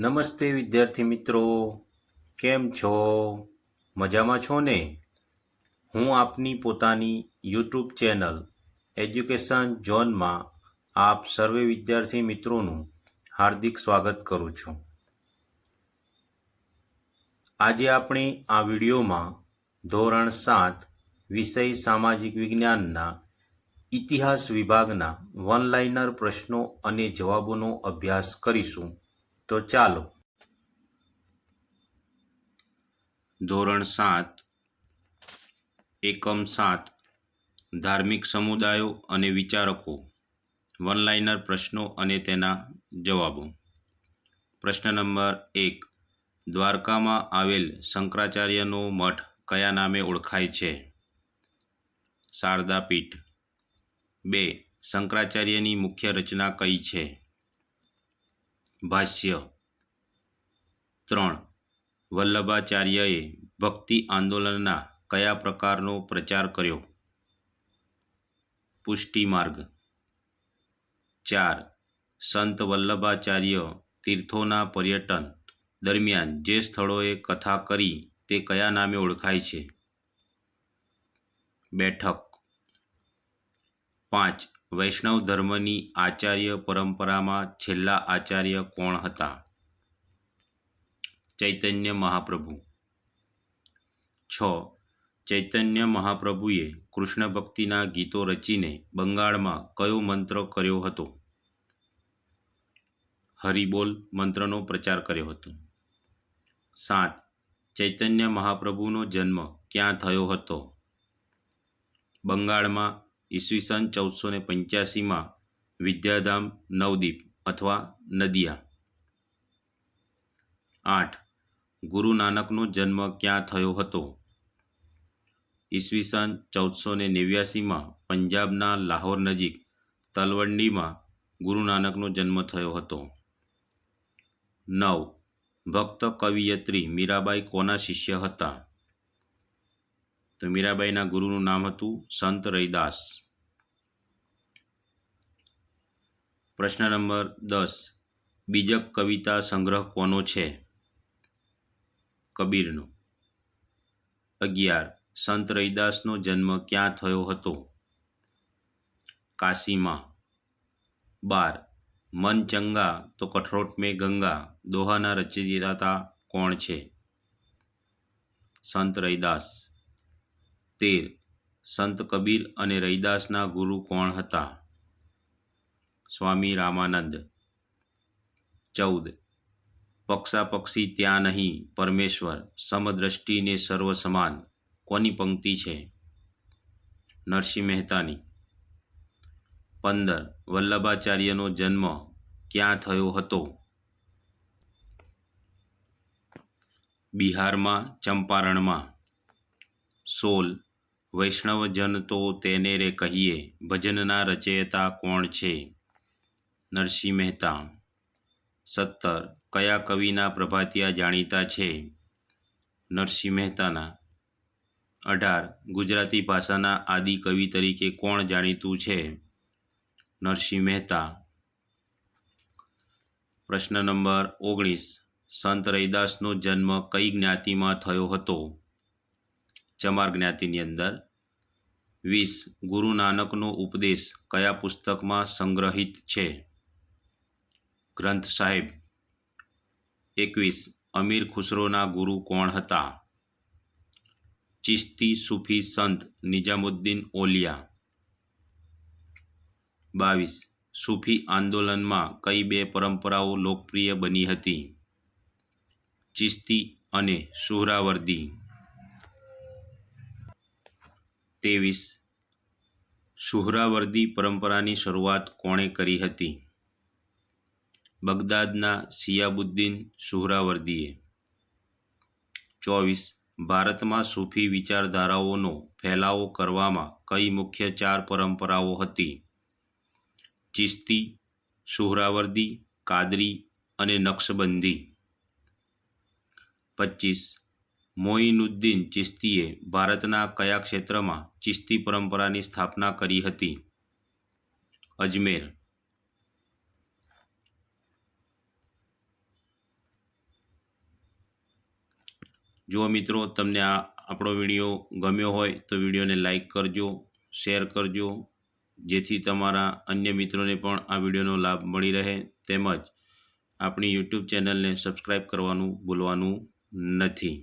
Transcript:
નમસ્તે વિદ્યાર્થી મિત્રો, કેમ છો? મજામાં છો ને? હું આપની પોતાની યુટ્યુબ ચેનલ એજ્યુકેશન ઝોનમાં આપ સર્વે વિદ્યાર્થી મિત્રોનું હાર્દિક સ્વાગત કરું છું. આજે આપણે આ વિડીયોમાં ધોરણ સાત વિષય સામાજિક વિજ્ઞાનના ઇતિહાસ વિભાગના વન લાઇનર પ્રશ્નો અને જવાબોનો અભ્યાસ કરીશું. તો ચાલો. ધોરણ સાત, એકમ સાત, ધાર્મિક સમુદાયો અને વિચારકો, વનલાઇનર પ્રશ્નો અને તેના જવાબો. પ્રશ્ન નંબર એક, દ્વારકામાં આવેલ શંકરાચાર્યનો મઠ કયા નામે ઓળખાય છે? શારદા પીઠ બે, શંકરાચાર્યની મુખ્ય રચના કઈ છે? ભાષ્ય. ત્રણ. વલ્લભાચાર્યએ ભક્તિ આંદોલનના કયા પ્રકારનો પ્રચાર કર્યો? પુષ્ટિ માર્ગ ચાર. સંત વલ્લભાચાર્ય તીર્થોના પર્યટન દરમિયાન જે સ્થળોએ કથા કરી તે કયા નામે ઓળખાય છે? બેઠક. પાંચ. વૈષ્ણવ ધર્મની આચાર્ય પરંપરામાં છેલ્લા આચાર્ય કોણ હતા? ચૈતન્ય મહાપ્રભુ. છ. ચૈતન્ય મહાપ્રભુએ કૃષ્ણ ભક્તિના ગીતો રચીને બંગાળમાં કયો મંત્ર કર્યો હતો? હરિબોલ મંત્રનો પ્રચાર કર્યો હતો. સાત. ચૈતન્ય મહાપ્રભુનો જન્મ ક્યાં થયો હતો? બંગાળમાં ઈસવીસન ચૌદસો ને પંચ્યાસીમાં વિદ્યાધામ નવદીપ અથવા નદિયા. આઠ. ગુરુ નાનકનો જન્મ ક્યાં થયો હતો? ઈસવીસન ચૌદસો ને નેવ્યાસીમાં પંજાબના લાહોર નજીક તલવંડીમાં ગુરુ નાનકનો જન્મ થયો હતો. નવ. ભક્ત કવિયત્રી મીરાબાઈ કોના શિષ્ય હતા? તો મીરાબાઈના ગુરુનું નામ હતું સંત રૈદાસ. પ્રશ્ન નંબર દસ બીજક કવિતા સંગ્રહ કોનો છે? કબીરનો. અગિયાર, સંત રૈદાસનો જન્મ ક્યાં થયો હતો? કાશીમાં. બાર મન ચંગા તો કઠરોટ મેં ગંગા, દોહાના રચયિતા કોણ છે? સંત રૈદાસ. તેર. સંત કબીર અને રૈદાસના ગુરુ કોણ હતા? સ્વામી રામાનંદ. ચૌદ. પક્ષાપક્ષી ત્યાં નહીં, પરમેશ્વર. સમદ્રષ્ટિને સર્વ સમાન કોની પંક્તિ છે? નરસિંહ મહેતાની. પંદર. વલ્લભાચાર્યનો જન્મ ક્યાં થયો હતો? બિહારમાં, ચંપારણમાં. સોલ વૈષ્ણવજન તો તેને રે કહીએ, ભજનના રચયતા કોણ છે? નરસિંહ મહેતા. સત્તર, કયા કવિના પ્રભાતિયા જાણીતા છે? નરસિંહ મહેતાના. અઢાર, ગુજરાતી ભાષાના આદિ કવિ તરીકે કોણ જાણીતું છે? નરસિંહ મહેતા. પ્રશ્ન નંબર ઓગણીસ, સંત રૈદાસનો જન્મ કઈ જ્ઞાતિમાં થયો હતો? ચમાર જ્ઞાતિની અંદર. વીસ, ગુરુ નાનકનો ઉપદેશ કયા પુસ્તકમાં સંગ્રહિત છે? ગ્રંથ સાહેબ, એકવીસ, અમીર ખુસરોના ગુરુ કોણ હતા? ચિશ્તી સૂફી સંત નિઝામુદ્દીન ઓલિયા. બાવીસ, સૂફી આંદોલનમાં કઈ બે પરંપરાઓ લોકપ્રિય બની હતી? ચિશ્તી અને સુહરાવર્દી. ત્રેવીસ. સુહરાવર્દી પરંપરાની શરૂઆત કોણે કરી હતી? બગદાદના સિયાબુદ્દીન સુહરાવર્દીએ. ચોવીસ. ભારતમાં સૂફી વિચારધારાઓનો ફેલાવો કરવામાં કઈ મુખ્ય ચાર પરંપરાઓ હતી? ચિશ્તી સુહરાવર્દી, કાદરી અને નક્શબંધી. પચીસ. મોઇનુદ્દીન ચિશ્તીએ ભારતના કયા ક્ષેત્રમાં ચિશ્તી પરંપરાની સ્થાપના કરી હતી? અજમેર. જો મિત્રો, તમને આ આપણો વીડિયો ગમ્યો હોય તો વિડીયોને લાઈક કરજો, શેર કરજો, જેથી તમારા અન્ય મિત્રોને પણ આ વિડીયોનો લાભ મળી રહે. તેમજ આપણી યુટ્યુબ ચેનલને સબસ્ક્રાઈબ કરવાનું ભૂલવાનું નથી.